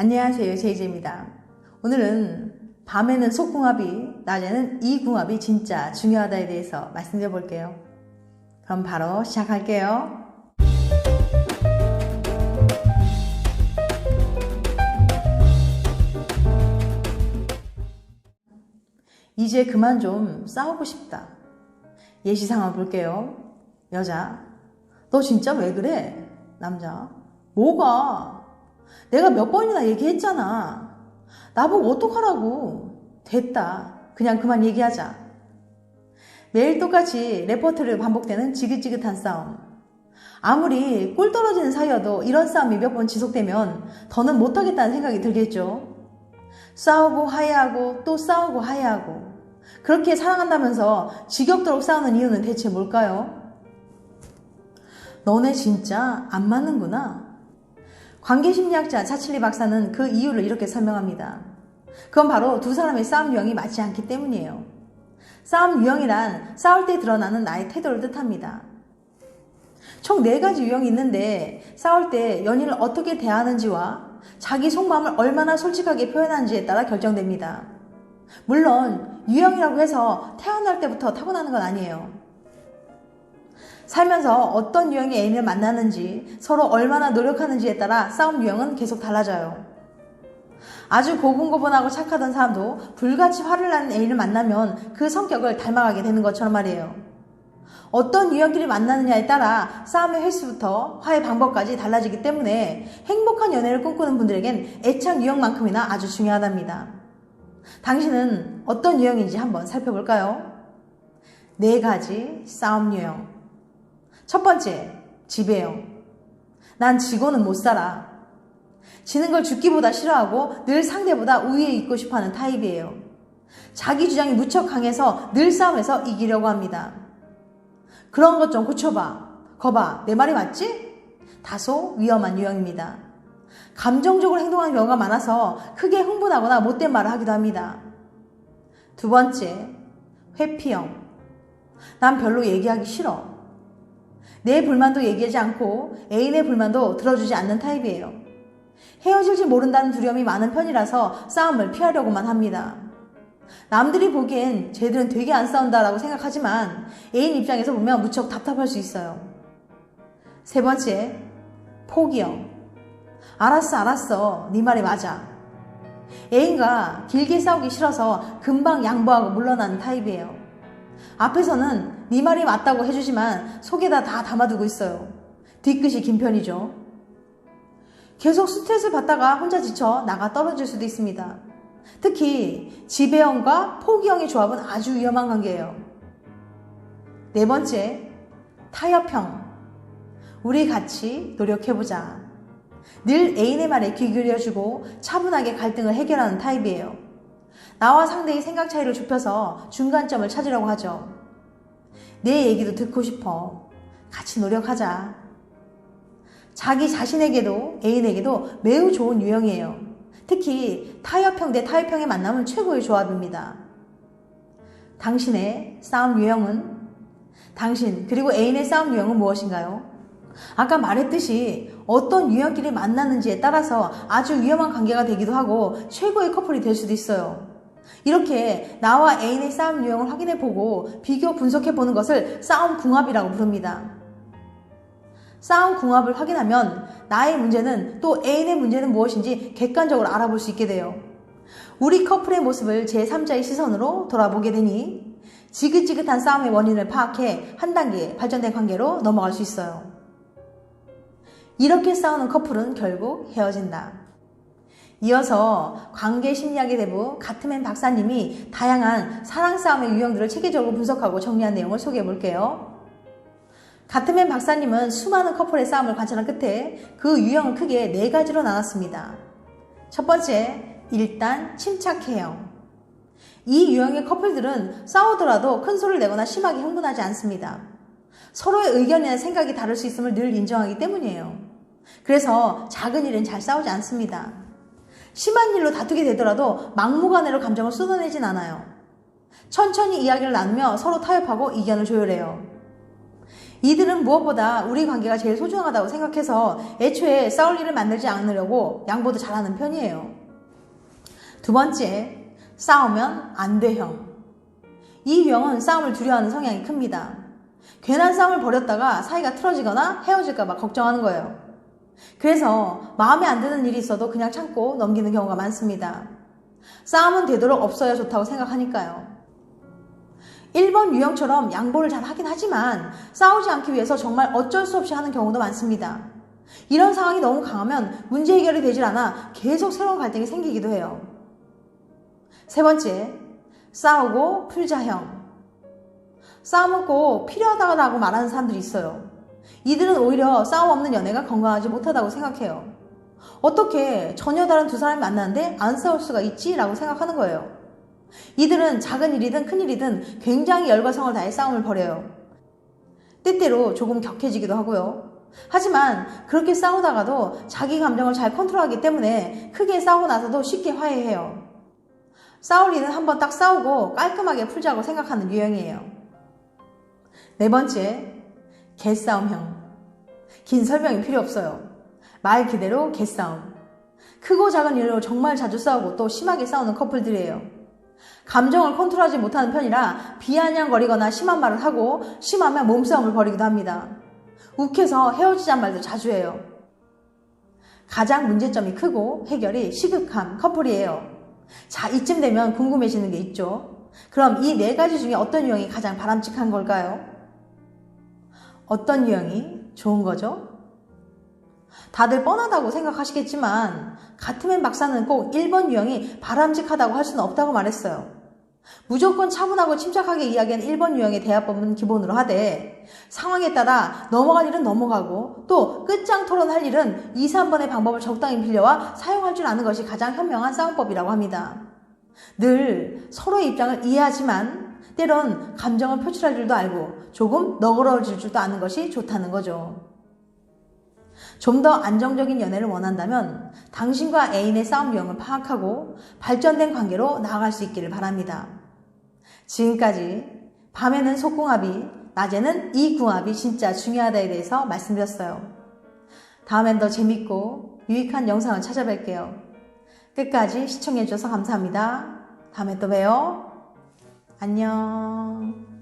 안녕하세요. 제이제입니다. 오늘은 밤에는 속궁합이, 낮에는 이궁합이 진짜 중요하다에 대해서 말씀드려 볼게요. 그럼 바로 시작할게요. 이제 그만 좀 싸우고 싶다. 예시 상황 볼게요. 여자, 너 진짜 왜 그래? 남자, 뭐가? 내가 몇 번이나 얘기했잖아. 나보고 어떡하라고. 됐다. 그냥 그만 얘기하자. 매일 똑같이 레퍼토리로 반복되는 지긋지긋한 싸움. 아무리 꿀 떨어지는 사이여도 이런 싸움이 몇 번 지속되면 더는 못하겠다는 생각이 들겠죠. 싸우고 화해하고 또 싸우고 화해하고 그렇게 사랑한다면서 지겹도록 싸우는 이유는 대체 뭘까요? 너네 진짜 안 맞는구나. 관계심리학자 차칠리 박사는 그 이유를 이렇게 설명합니다. 그건 바로 두 사람의 싸움 유형이 맞지 않기 때문이에요. 싸움 유형이란 싸울 때 드러나는 나의 태도를 뜻합니다. 총네 가지 유형이 있는데 싸울 때 연인을 어떻게 대하는지와 자기 속마음을 얼마나 솔직하게 표현하는지에 따라 결정됩니다. 물론 유형이라고 해서 태어날 때부터 타고나는 건 아니에요. 살면서 어떤 유형의 애인을 만나는지 서로 얼마나 노력하는지에 따라 싸움 유형은 계속 달라져요. 아주 고분고분하고 착하던 사람도 불같이 화를 나는 애인을 만나면 그 성격을 닮아가게 되는 것처럼 말이에요. 어떤 유형끼리 만나느냐에 따라 싸움의 횟수부터 화해 방법까지 달라지기 때문에 행복한 연애를 꿈꾸는 분들에겐 애착 유형만큼이나 아주 중요하답니다. 당신은 어떤 유형인지 한번 살펴볼까요? 네 가지 싸움 유형. 첫 번째, 지배형. 난 지고는 못 살아. 지는 걸 죽기보다 싫어하고 늘 상대보다 우위에 있고 싶어 하는 타입이에요. 자기 주장이 무척 강해서 늘 싸움에서 이기려고 합니다. 그런 것 좀 고쳐봐. 거봐, 내 말이 맞지? 다소 위험한 유형입니다. 감정적으로 행동하는 경우가 많아서 크게 흥분하거나 못된 말을 하기도 합니다. 두 번째, 회피형. 난 별로 얘기하기 싫어. 내 불만도 얘기하지 않고 애인의 불만도 들어주지 않는 타입이에요. 헤어질지 모른다는 두려움이 많은 편이라서 싸움을 피하려고만 합니다. 남들이 보기엔 쟤들은 되게 안 싸운다라고 생각하지만 애인 입장에서 보면 무척 답답할 수 있어요. 세 번째, 포기형. 알았어, 알았어. 네 말이 맞아. 애인과 길게 싸우기 싫어서 금방 양보하고 물러나는 타입이에요. 앞에서는 네 말이 맞다고 해주지만 속에다 다 담아두고 있어요. 뒤끝이 긴 편이죠. 계속 스트레스 받다가 혼자 지쳐 나가 떨어질 수도 있습니다. 특히 지배형과 포기형의 조합은 아주 위험한 관계예요. 네 번째, 타협형. 우리 같이 노력해보자. 늘 애인의 말에 귀 기울여주고 차분하게 갈등을 해결하는 타입이에요. 나와 상대의 생각 차이를 좁혀서 중간점을 찾으려고 하죠. 내 얘기도 듣고 싶어. 같이 노력하자. 자기 자신에게도 애인에게도 매우 좋은 유형이에요. 특히 타협형 대 타협형의 만남은 최고의 조합입니다. 당신의 싸움 유형은? 당신 그리고 애인의 싸움 유형은 무엇인가요? 아까 말했듯이 어떤 유형끼리 만나는지에 따라서 아주 위험한 관계가 되기도 하고 최고의 커플이 될 수도 있어요. 이렇게 나와 애인의 싸움 유형을 확인해보고 비교 분석해보는 것을 싸움 궁합이라고 부릅니다. 싸움 궁합을 확인하면 나의 문제는 또 애인의 문제는 무엇인지 객관적으로 알아볼 수 있게 돼요. 우리 커플의 모습을 제3자의 시선으로 돌아보게 되니 지긋지긋한 싸움의 원인을 파악해 한 단계 발전된 관계로 넘어갈 수 있어요. 이렇게 싸우는 커플은 결국 헤어진다. 이어서 관계 심리학의 대부 가트맨 박사님이 다양한 사랑 싸움의 유형들을 체계적으로 분석하고 정리한 내용을 소개해 볼게요. 가트맨 박사님은 수많은 커플의 싸움을 관찰한 끝에 그 유형을 크게 네 가지로 나눴습니다. 첫 번째, 일단 침착해요. 이 유형의 커플들은 싸우더라도 큰 소리를 내거나 심하게 흥분하지 않습니다. 서로의 의견이나 생각이 다를 수 있음을 늘 인정하기 때문이에요. 그래서 작은 일은 잘 싸우지 않습니다. 심한 일로 다투게 되더라도 막무가내로 감정을 쏟아내진 않아요. 천천히 이야기를 나누며 서로 타협하고 의견을 조율해요. 이들은 무엇보다 우리 관계가 제일 소중하다고 생각해서 애초에 싸울 일을 만들지 않으려고 양보도 잘하는 편이에요. 두 번째, 싸우면 안 돼형. 이 유형은 싸움을 두려워하는 성향이 큽니다. 괜한 싸움을 벌였다가 사이가 틀어지거나 헤어질까봐 걱정하는 거예요. 그래서 마음에 안 드는 일이 있어도 그냥 참고 넘기는 경우가 많습니다. 싸움은 되도록 없어야 좋다고 생각하니까요. 1번 유형처럼 양보를 잘 하긴 하지만 싸우지 않기 위해서 정말 어쩔 수 없이 하는 경우도 많습니다. 이런 상황이 너무 강하면 문제 해결이 되질 않아 계속 새로운 갈등이 생기기도 해요. 세 번째, 싸우고 풀자형. 꼭 필요하다고 말하는 사람들이 있어요. 이들은 오히려 싸움 없는 연애가 건강하지 못하다고 생각해요. 어떻게 전혀 다른 두 사람이 만나는데 안 싸울 수가 있지? 라고 생각하는 거예요. 이들은 작은 일이든 큰 일이든 굉장히 열과 성을 다해 싸움을 벌여요. 때때로 조금 격해지기도 하고요. 하지만 그렇게 싸우다가도 자기 감정을 잘 컨트롤하기 때문에 크게 싸우고 나서도 쉽게 화해해요. 싸울 일은 한번 딱 싸우고 깔끔하게 풀자고 생각하는 유형이에요. 네 번째, 개싸움형. 긴 설명이 필요 없어요. 말 그대로 개싸움. 크고 작은 일로 정말 자주 싸우고 또 심하게 싸우는 커플들이에요. 감정을 컨트롤하지 못하는 편이라 비아냥거리거나 심한 말을 하고 심하면 몸싸움을 벌이기도 합니다. 욱해서 헤어지자는 말도 자주 해요. 가장 문제점이 크고 해결이 시급한 커플이에요. 자, 이쯤 되면 궁금해지는 게 있죠. 그럼 이 네 가지 중에 어떤 유형이 가장 바람직한 걸까요? 어떤 유형이 좋은 거죠? 다들 뻔하다고 생각하시겠지만 같으면 박사는 꼭 1번 유형이 바람직하다고 할 수는 없다고 말했어요. 무조건 차분하고 침착하게 이야기하는 1번 유형의 대화법은 기본으로 하되 상황에 따라 넘어갈 일은 넘어가고 또 끝장 토론할 일은 2, 3번의 방법을 적당히 빌려와 사용할 줄 아는 것이 가장 현명한 싸움법이라고 합니다. 늘 서로의 입장을 이해하지만 때론 감정을 표출할 줄도 알고 조금 너그러워질 줄도 아는 것이 좋다는 거죠. 좀 더 안정적인 연애를 원한다면 당신과 애인의 싸움 유형을 파악하고 발전된 관계로 나아갈 수 있기를 바랍니다. 지금까지 밤에는 속궁합이, 낮에는 이 궁합이 진짜 중요하다에 대해서 말씀드렸어요. 다음엔 더 재밌고 유익한 영상을 찾아뵐게요. 끝까지 시청해주셔서 감사합니다. 다음에 또 봬요. 안녕.